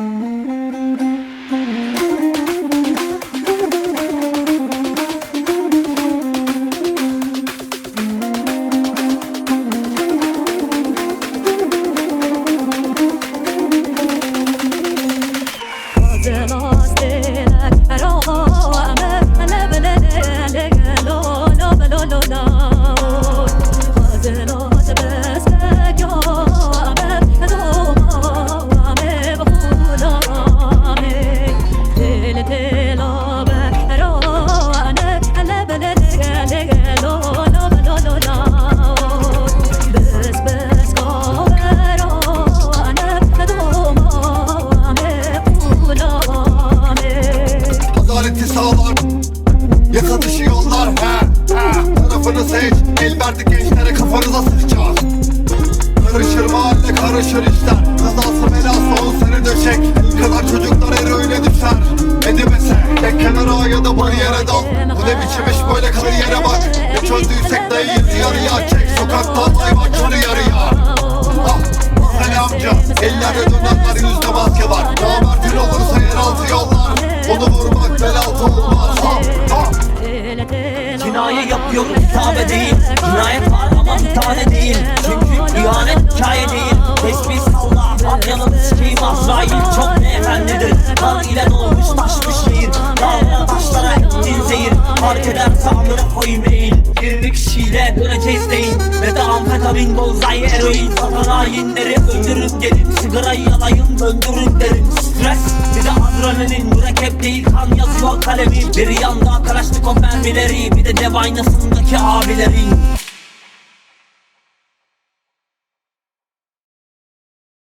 Mm-hmm. Seç El verdi gençlere kafanıza sıkacağız Karışır mahalle karışır işler. Kazası belası on seni döşek. Kadar çocuklar eroine düşer. Edemese tek kenara ya da bariyere dal. Bu ne biçim iş böyle? Kariyere bak. Ya çözdüysek yarı yarıya Çek. Sokaktan Kinaye yapıyorum hitabe değil Cinayet var ama bir tane değil Çünkü ihanet hikaye değil. Tesbih salla Afyanın sikeyim Azrail Çok beyefendidir. Kan ile dolmuş taş bir şehir. Dağlara taşlara ettiğin zehir. Fark ederse amına koyayım eğil 20 kişiyle döneceğiz değil. Ve de amfetamin bozay eroin. Satan hainleri öldürün gelin Sigarayı yalayın döndürün derim. Stres bir de adrenalin. Mürekkep değil kan yazıyor kalemi Bir yanda kalaşnikov mermileri. Bir de dev aynasındaki abilerin